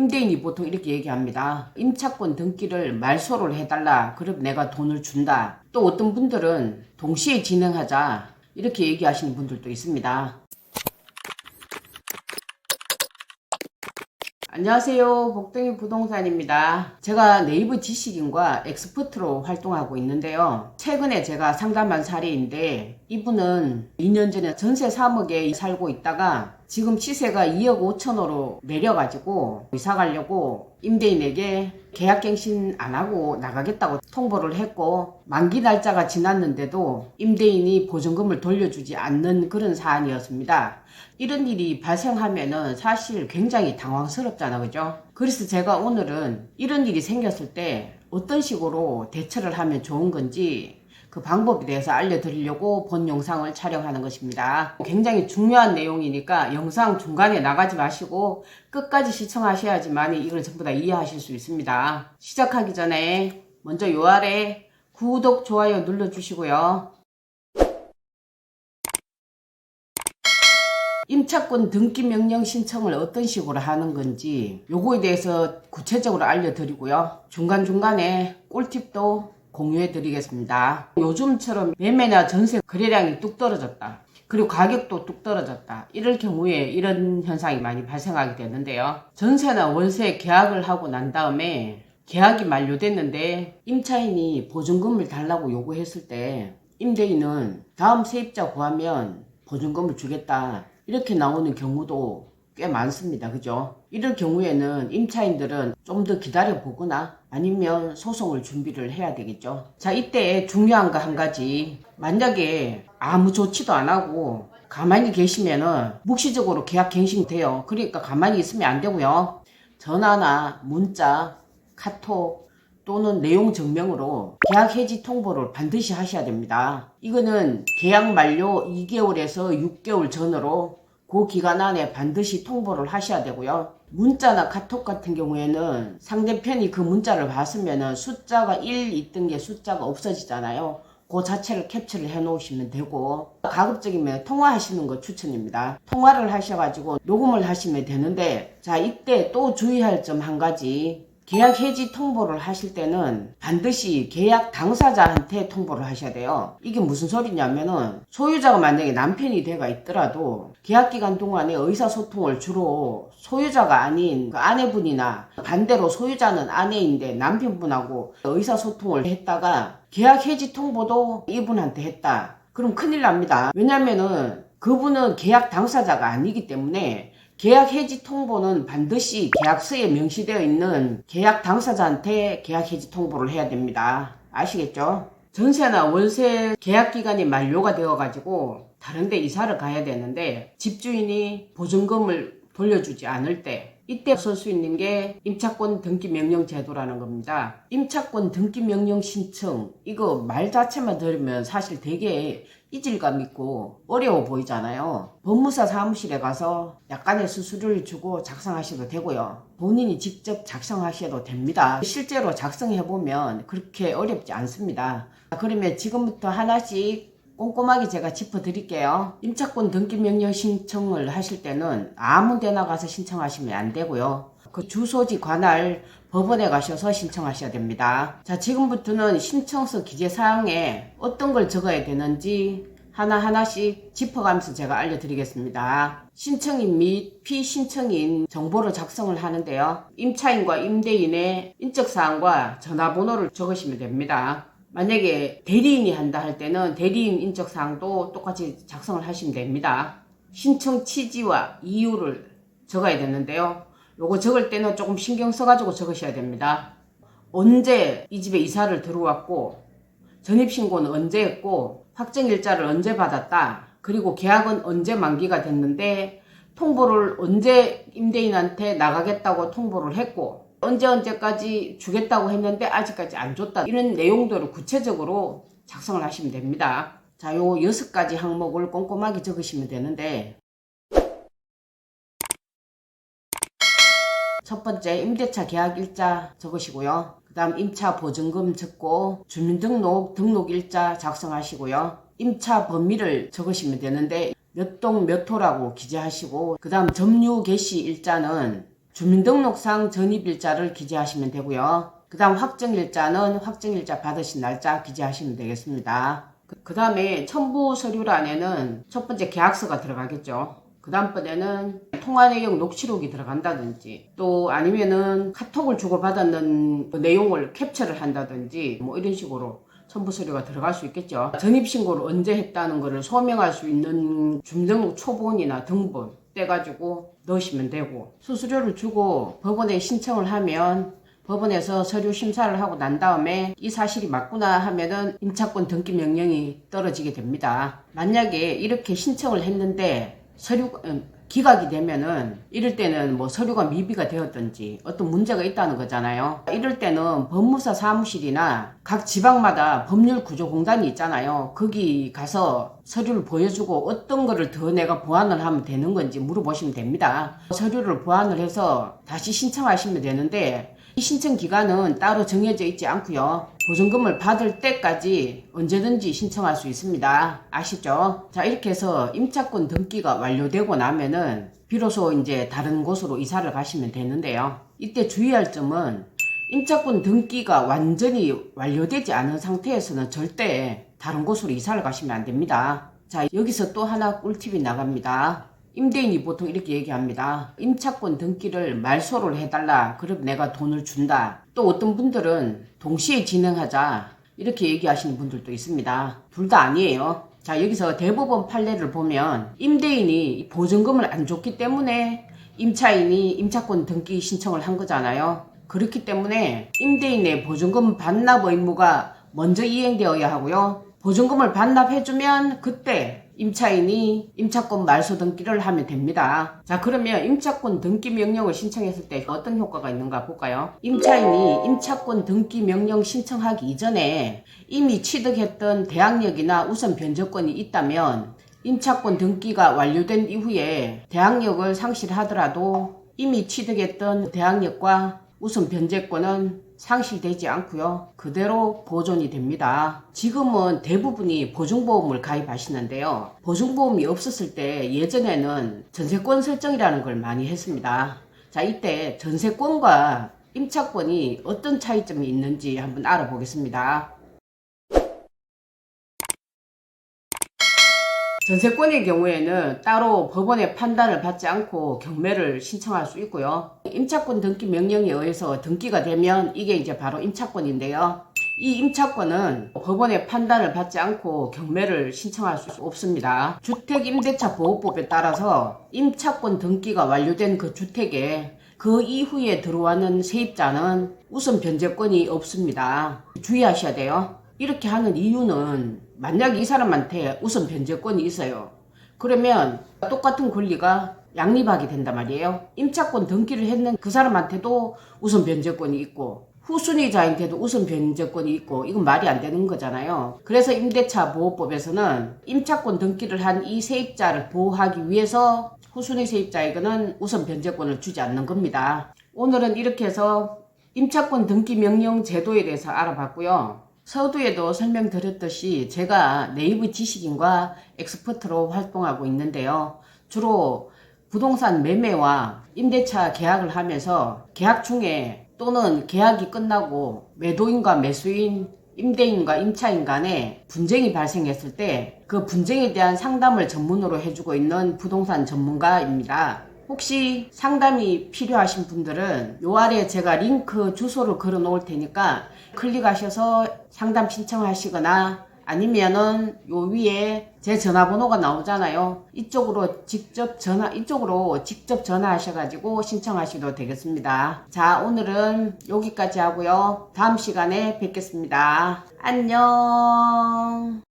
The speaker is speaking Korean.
임대인이 보통 이렇게 얘기합니다. 임차권 등기를 말소를 해달라. 그럼 내가 돈을 준다. 또 어떤 분들은 동시에 진행하자. 이렇게 얘기하시는 분들도 있습니다. 안녕하세요. 복동이 부동산입니다. 제가 네이버 지식인과 엑스퍼트로 활동하고 있는데요. 최근에 제가 상담한 사례인데 이분은 2년 전에 전세 3억에 살고 있다가 지금 시세가 2억 5천으로 내려가지고 이사 가려고 임대인에게 계약갱신 안 하고 나가겠다고 통보를 했고 만기 날짜가 지났는데도 임대인이 보증금을 돌려주지 않는 그런 사안이었습니다. 이런 일이 발생하면은 사실 굉장히 당황스럽잖아, 그죠? 그래서 제가 오늘은 이런 일이 생겼을 때 어떤 식으로 대처를 하면 좋은 건지 그 방법에 대해서 알려드리려고 본 영상을 촬영하는 것입니다. 굉장히 중요한 내용이니까 영상 중간에 나가지 마시고 끝까지 시청하셔야지만 이걸 전부 다 이해하실 수 있습니다. 시작하기 전에 먼저 요 아래 구독, 좋아요 눌러주시고요. 임차권 등기 명령 신청을 어떤 식으로 하는 건지 요거에 대해서 구체적으로 알려드리고요. 중간중간에 꿀팁도 공유해 드리겠습니다. 요즘처럼 매매나 전세 거래량이 뚝 떨어졌다. 그리고 가격도 뚝 떨어졌다. 이럴 경우에 이런 현상이 많이 발생하게 되는데요. 전세나 월세 계약을 하고 난 다음에 계약이 만료됐는데 임차인이 보증금을 달라고 요구했을 때 임대인은 다음 세입자 구하면 보증금을 주겠다. 이렇게 나오는 경우도 꽤 많습니다. 그죠? 이럴 경우에는 임차인들은 좀 더 기다려 보거나 아니면 소송을 준비를 해야 되겠죠. 자, 이때 중요한 거 한 가지. 만약에 아무 조치도 안 하고 가만히 계시면은 묵시적으로 계약 갱신돼요. 그러니까 가만히 있으면 안 되고요. 전화나 문자, 카톡 또는 내용 증명으로 계약 해지 통보를 반드시 하셔야 됩니다. 이거는 계약 만료 2개월에서 6개월 전으로 그 기간 안에 반드시 통보를 하셔야 되고요. 문자나 카톡 같은 경우에는 상대편이 그 문자를 봤으면 숫자가 1 있던 게 숫자가 없어지잖아요. 그 자체를 캡처를 해 놓으시면 되고 가급적이면 통화하시는 거 추천입니다. 통화를 하셔가지고 녹음을 하시면 되는데 자 이때 또 주의할 점 한 가지 계약 해지 통보를 하실 때는 반드시 계약 당사자한테 통보를 하셔야 돼요. 이게 무슨 소리냐면은 소유자가 만약에 남편이 돼가 있더라도 계약 기간 동안에 의사소통을 주로 소유자가 아닌 그 아내분이나 반대로 소유자는 아내인데 남편분하고 의사소통을 했다가 계약 해지 통보도 이분한테 했다. 그럼 큰일 납니다. 왜냐면은 그분은 계약 당사자가 아니기 때문에 계약 해지 통보는 반드시 계약서에 명시되어 있는 계약 당사자한테 계약 해지 통보를 해야 됩니다. 아시겠죠? 전세나 월세 계약 기간이 만료가 되어 가지고 다른 데 이사를 가야 되는데 집주인이 보증금을 돌려주지 않을 때 이때 쓸수 있는 게 임차권 등기 명령 제도라는 겁니다. 임차권 등기 명령 신청 이거 말 자체만 들으면 사실 되게 이질감 있고 어려워 보이잖아요. 법무사 사무실에 가서 약간의 수수료를 주고 작성하셔도 되고요. 본인이 직접 작성하셔도 됩니다. 실제로 작성해보면 그렇게 어렵지 않습니다. 그러면 지금부터 하나씩 꼼꼼하게 제가 짚어드릴게요. 임차권 등기 명령 신청을 하실 때는 아무 데나 가서 신청하시면 안 되고요. 그 주소지 관할 법원에 가셔서 신청하셔야 됩니다. 자, 지금부터는 신청서 기재 사항에 어떤 걸 적어야 되는지 하나하나씩 짚어가면서 제가 알려드리겠습니다. 신청인 및 피신청인 정보를 작성을 하는데요. 임차인과 임대인의 인적사항과 전화번호를 적으시면 됩니다. 만약에 대리인이 한다 할 때는 대리인 인적사항도 똑같이 작성을 하시면 됩니다. 신청 취지와 이유를 적어야 되는데요. 요거 적을 때는 조금 신경 써가지고 적으셔야 됩니다. 언제 이 집에 이사를 들어왔고, 전입신고는 언제 했고, 확정일자를 언제 받았다, 그리고 계약은 언제 만기가 됐는데, 통보를 언제 임대인한테 나가겠다고 통보를 했고, 언제 언제까지 주겠다고 했는데 아직까지 안 줬다. 이런 내용들을 구체적으로 작성을 하시면 됩니다. 자, 요 여섯 가지 항목을 꼼꼼하게 적으시면 되는데, 첫 번째 임대차 계약 일자 적으시고요. 그 다음 임차 보증금 적고 주민등록 등록 일자 작성하시고요. 임차 범위를 적으시면 되는데 몇 동 몇 호라고 기재하시고 그 다음 점유 개시 일자는 주민등록상 전입일자를 기재하시면 되고요. 그 다음 확정일자는 확정일자 받으신 날짜 기재하시면 되겠습니다. 그 다음에 첨부 서류란에는 첫 번째 계약서가 들어가겠죠. 그 다음번에는 통화 내용 녹취록이 들어간다든지 또 아니면은 카톡을 주고받았는 그 내용을 캡처를 한다든지 뭐 이런 식으로 첨부 서류가 들어갈 수 있겠죠. 전입신고를 언제 했다는 것을 소명할 수 있는 주민등록 초본이나 등본 떼가지고 넣으시면 되고 수수료를 주고 법원에 신청을 하면 법원에서 서류 심사를 하고 난 다음에 이 사실이 맞구나 하면은 임차권 등기 명령이 떨어지게 됩니다. 만약에 이렇게 신청을 했는데 서류 음, 기각이 되면은 이럴 때는 뭐 서류가 미비가 되었든지 어떤 문제가 있다는 거잖아요. 이럴 때는 법무사 사무실이나 각 지방마다 법률 구조 공단이 있잖아요. 거기 가서 서류를 보여주고 어떤 거를 더 내가 보완을 하면 되는 건지 물어보시면 됩니다. 서류를 보완을 해서 다시 신청하시면 되는데 이 신청 기간은 따로 정해져 있지 않고요. 보증금을 받을 때까지 언제든지 신청할 수 있습니다. 아시죠? 자, 이렇게 해서 임차권 등기가 완료되고 나면은 비로소 이제 다른 곳으로 이사를 가시면 되는데요. 이때 주의할 점은 임차권 등기가 완전히 완료되지 않은 상태에서는 절대 다른 곳으로 이사를 가시면 안 됩니다. 자, 여기서 또 하나 꿀팁이 나갑니다. 임대인이 보통 이렇게 얘기합니다. 임차권 등기를 말소를 해달라. 그럼 내가 돈을 준다. 또 어떤 분들은 동시에 진행하자. 이렇게 얘기하시는 분들도 있습니다. 둘 다 아니에요. 자, 여기서 대법원 판례를 보면 임대인이 보증금을 안 줬기 때문에 임차인이 임차권 등기 신청을 한 거잖아요. 그렇기 때문에 임대인의 보증금 반납 의무가 먼저 이행되어야 하고요. 보증금을 반납해주면 그때 임차인이 임차권 말소 등기를 하면 됩니다. 자 그러면 임차권 등기 명령을 신청했을 때 어떤 효과가 있는가 볼까요? 임차인이 임차권 등기 명령 신청하기 이전에 이미 취득했던 대항력이나 우선 변제권이 있다면 임차권 등기가 완료된 이후에 대항력을 상실하더라도 이미 취득했던 대항력과 우선 변제권은 상실되지 않고요. 그대로 보존이 됩니다. 지금은 대부분이 보증보험을 가입하시는데요. 보증보험이 없었을 때 예전에는 전세권 설정이라는 걸 많이 했습니다. 자, 이때 전세권과 임차권이 어떤 차이점이 있는지 한번 알아보겠습니다. 전세권의 경우에는 따로 법원의 판단을 받지 않고 경매를 신청할 수 있고요. 임차권 등기 명령에 의해서 등기가 되면 이게 이제 바로 임차권인데요. 이 임차권은 법원의 판단을 받지 않고 경매를 신청할 수 없습니다. 주택임대차 보호법에 따라서 임차권 등기가 완료된 그 주택에 그 이후에 들어와는 세입자는 우선 변제권이 없습니다. 주의하셔야 돼요. 이렇게 하는 이유는 만약 이 사람한테 우선 변제권이 있어요. 그러면 똑같은 권리가 양립하게 된단 말이에요. 임차권 등기를 했는 그 사람한테도 우선 변제권이 있고 후순위자한테도 우선 변제권이 있고 이건 말이 안 되는 거잖아요. 그래서 임대차 보호법에서는 임차권 등기를 한 이 세입자를 보호하기 위해서 후순위 세입자에게는 우선 변제권을 주지 않는 겁니다. 오늘은 이렇게 해서 임차권 등기 명령 제도에 대해서 알아봤고요. 서두에도 설명드렸듯이 제가 네이버 지식인과 엑스퍼트로 활동하고 있는데요. 주로 부동산 매매와 임대차 계약을 하면서 계약 중에 또는 계약이 끝나고 매도인과 매수인, 임대인과 임차인 간에 분쟁이 발생했을 때 그 분쟁에 대한 상담을 전문으로 해주고 있는 부동산 전문가입니다. 혹시 상담이 필요하신 분들은 요 아래 제가 링크 주소를 걸어 놓을 테니까 클릭하셔서 상담 신청하시거나 아니면은 요 위에 제 전화번호가 나오잖아요. 이쪽으로 직접 전화, 이쪽으로 직접 전화하셔가지고 신청하셔도 되겠습니다. 자, 오늘은 여기까지 하고요. 다음 시간에 뵙겠습니다. 안녕.